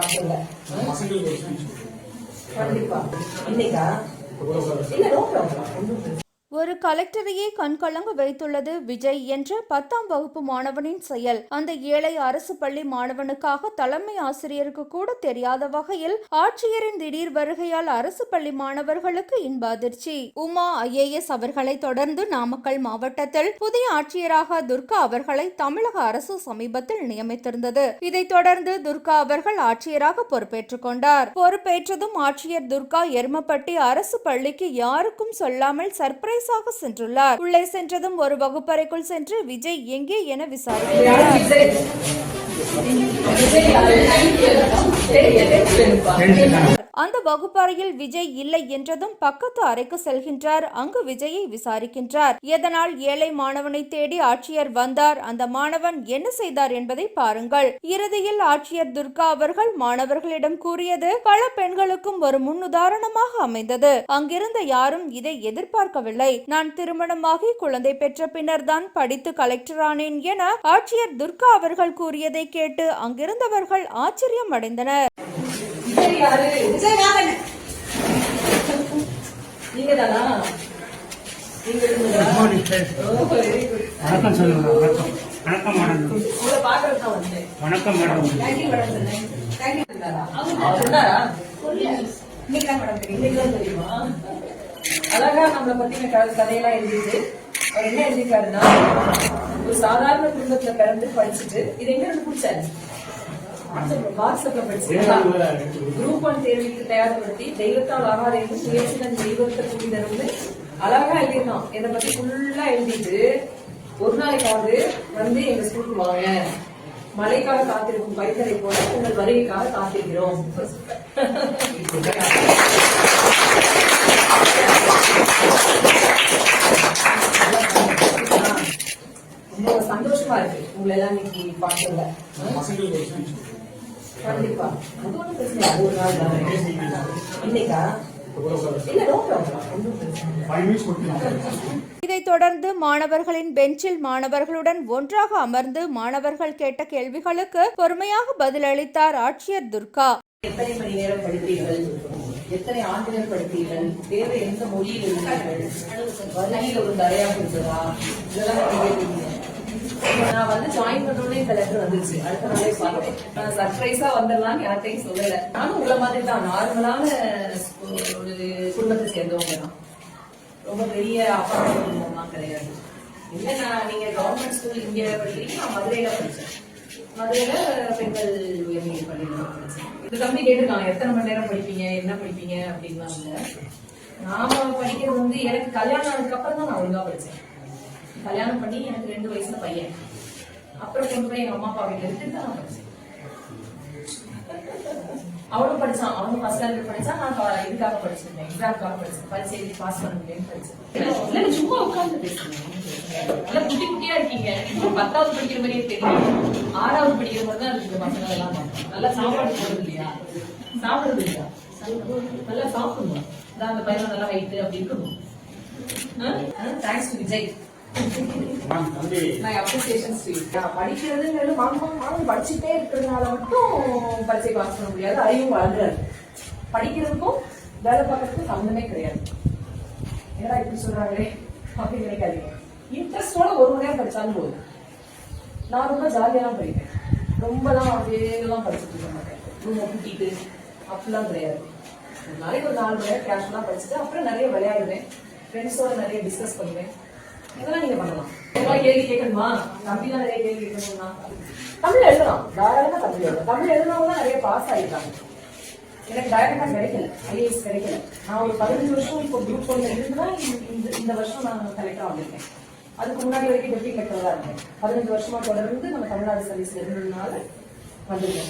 பார்க்கல கண்டிப்பா. இன்னைக்கா? இல்ல நோ ப்ராப்ளம் ஒரு கலெக்டரையே கண்கலங்க வைத்துள்ளது விஜய் என்ற பத்தாம் வகுப்பு மாணவனின் செயல். அந்த ஏழை அரசு பள்ளி மாணவனுக்காக தலைமை ஆசிரியருக்கு கூட தெரியாத வகையில் ஆட்சியரின் திடீர் வருகையால் அரசு பள்ளி மாணவர்களுக்கு இன்ப அதிர்ச்சி. உமா ஐஏஎஸ் அவர்களை தொடர்ந்து நாமக்கல் மாவட்டத்தில் புதிய ஆட்சியராக துர்கா அவர்களை தமிழக அரசு சமீபத்தில் நியமித்திருந்தது. இதைத் தொடர்ந்து துர்கா அவர்கள் ஆட்சியராக பொறுப்பேற்றுக் கொண்டார். பொறுப்பேற்றதும் ஆட்சியர் துர்கா எருமப்பட்டி அரசு பள்ளிக்கு யாருக்கும் சொல்லாமல் லேசாக சென்றுள்ளார் உள்ளே சென்றதும் ஒரு வகுப்பறைக்குள் சென்று விஜய் எங்கே என விசாரிக்கிறார் அந்த வகுப்பறையில் விஜய் இல்லை என்றதும் பக்கத்து அறைக்கு செல்கின்றார். அங்கு விஜயை விசாரிக்கின்றார். எதனால் ஏழை மாணவனை தேடி ஆட்சியர் வந்தார்? அந்த மாணவன் என்ன செய்தார் என்பதை பாருங்கள். இறுதியில் ஆட்சியர் துர்கா அவர்கள் மாணவர்களிடம் கூறியது பல பெண்களுக்கும் ஒரு முன்னுதாரணமாக அமைந்தது. அங்கிருந்த யாரும் இதை எதிர்பார்க்கவில்லை. நான் திருமணமாகி குழந்தை பெற்ற பின்னர் தான் படித்து கலெக்டர் ஆனேன் என ஆட்சியர் துர்கா அவர்கள் கூறியதை கேட்டு அங்கிருந்தவர்கள் ஆச்சரியம் அடைந்தனர் நீங்க தானா நீங்க. வணக்கம் சொல்லுங்க வணக்கம். வணக்கம் மேடம் உங்களை பார்க்கறதுக்கு தான் வந்தேன். வணக்கம் madam thank you madam thank you அவர் சொன்னாரா? இன்னைக்கு தான் மேடம் இன்னைக்கு தான் தெரியுமா? அழகா நம்மளை பத்தின கதையெல்லாம் எழுதிட்டு அவர் என்ன எழுதியிருக்காருன்னா ஒரு சாதாரண குடும்பத்துல பிறந்து படிச்சுட்டு இது எங்க இருந்து பிடிச்சாரு. வாட்ஸ்அப்ல படிச்சிருக்கா குரூப் ஒன் தேர்வுக்கு தயார்படுத்தி தெய்வத்தால் ஆகாதேன்னு முயற்சிடன் தெய்வத்தை கூடிதருந்து அழகா எழுதிருக்கான் இதை பத்தி ஃபுல்லா எழுதிட்டு ஒரு நாளைக்காவது வந்து எங்க ஸ்கூலுக்கு வாங்க. மழைக்காக காத்திருக்கும் பைத்தரை போல உங்கள் வருகைக்காக காத்திருக்கிறோம். ரொம்ப சந்தோஷமா இருக்கு. உங்களை எல்லாம் இன்னைக்கு பார்க்கல கண்டிப்பா. அது ஒண்ணும் பிரச்சனை இல்லை. அது ஒரு நாள் தானே. இன்னைக்கா? இல்ல நோ ப்ராப்ளம். ஒன்றும் பிரச்சனை இல்லை. ஃபைவ் மினிட்ஸ் கொடுத்தீங்க இதைத் தொடர்ந்து மாணவர்களின் பெஞ்சில் மாணவர்களுடன் ஒன்றாக அமர்ந்து மாணவர்கள் கேட்ட கேள்விகளுக்கு பொறுமையாக பதிலளித்தார் ஆட்சியர் துர்கா. எத்தனை மணி நேரம் படித்தீர்கள் எத்தனை ஆண்டுகள் படித்தீர்கள் வேறு எந்த மொழியில் இருந்தீர்கள் ஒரு தரையாக இருந்ததா இதெல்லாம் நான் வந்து ஜாயின் பண்ணோடனே இந்த லெட்டர் வந்துச்சு. அடுத்த நாளே பார்த்தேன் நான் சர்ப்ரைஸா வந்துடலாம்னு யார்ட்டையும் சொல்லல. நானும் உங்களை மாதிரி தான். நார்மலான ஒரு குடும்பத்தை சேர்ந்தவங்க தான். ரொம்ப பெரிய அப்பா குடும்பம்லாம் கிடையாது. இல்ல நான் நீங்க கவர்மெண்ட் ஸ்கூல் இங்கே படிக்கிறீங்க நான் மதுரையில படிச்சேன். மதுரையில பெண்கள் உயர்நிலை பள்ளியில படிச்சேன். இது தம்பி கேட்டிருக்காங்க எத்தனை மணி நேரம் படிப்பீங்க? என்ன படிப்பீங்க? அப்படின்லாம் இல்லை. நாம படிக்கிறது வந்து எனக்கு கல்யாணம் ஆனதுக்கு அப்புறம் தான் நான் ஒழுங்கா படிச்சேன். கல்யாணம் பண்ணி எனக்கு ரெண்டு வயசுல பையன். அப்புறம் கொண்டு போய் எங்க அம்மா அப்பா வீட்டுல எடுத்துட்டு நான் படிச்சேன். அவனும் படிச்சான் அவனும் ஃபர்ஸ்ட் ஸ்டாண்டர்ட் படிச்சான் நான் இதுக்காக படிச்சிருந்தேன். எக்ஸாம்க்காக படிச்சேன். பரிசை எழுதி பாஸ் பண்ண முடியும்னு படிச்சேன். சும்மா உட்கார்ந்து பேசுறேன் நல்லா குட்டி குட்டியா இருக்கீங்க. பத்தாவது படிக்கிற மாதிரியே தெரியும். ஆறாவது படிக்கிற மாதிரி தான் இருக்கு பசங்க எல்லாம். நல்லா சாப்பாடு போடுறது இல்லையா சாப்பிடுறது இல்லையா? நல்லா சாப்பிடணும். அந்த பையன் நல்லா ஹைட்டு அப்படி இருக்கணும் தேங்க்ஸ் டு விஜய். மேம் தம்பி நான் அப்ரிசியேஷன்ஸ் படிக்கிறதுங்கிறது மாணவன் மாணவன் படிச்சுட்டே இருக்கிறதுனால மட்டும் பரிசை பாஸ் பண்ண முடியாது. அறிவும் வளர்ந்துறாரு படிக்கிறதுக்கும் வேலை பார்க்கறதுக்கும் சம்மந்தமே கிடையாது. என்னடா இப்படி சொல்றாங்களே? அப்படின்னு நினைக்காதீங்க. இன்ட்ரெஸ்டோட ஒரு மணி நேரம் படிச்சாலும் போதும். நான் ரொம்ப ஜாலியாலாம் படிப்பேன். ரொம்பலாம் அப்படியேலாம் படிச்சுட்டு இருக்க மாட்டேன். ரூமை கூட்டிட்டு அப்படிலாம் கிடையாது. ஒரு நாளைக்கு ஒரு நாலு மணி நேரம் கேஷுவலாக படிச்சுட்டு அப்புறம் நிறைய விளையாடுவேன். ஃப்ரெண்ட்ஸோட நிறைய டிஸ்கஸ் பண்ணுவேன். இதெல்லாம் நீங்க பண்ணலாம்? இதெல்லாம் கேள்வி கேட்கணுமா? தம்பிலாம் நிறைய கேள்வி கேட்கணும்னா தமிழ் எழுதலாம். தாராளமா தமிழ் எழுதலாம். தமிழ் எழுதுனவங்க நிறைய பாஸ் ஆகிட்டாங்க எனக்கு டைரக்டா கிடைக்கல. ஐஏஎஸ் கிடைக்கல. நான் ஒரு பதினஞ்சு வருஷம் இப்போ குரூப் ஒன்ல இருந்தா இந்த இந்த வருஷம் நான் கலெக்டர் வந்திருக்கேன். அதுக்கு முன்னாடி வரைக்கும் டெப்டி கலெக்டரா இருந்தேன். பதினஞ்சு வருஷமா தொடர்ந்து நம்ம தமிழ்நாடு சர்வீஸ்ல இருந்ததுனால வந்திருக்கேன்.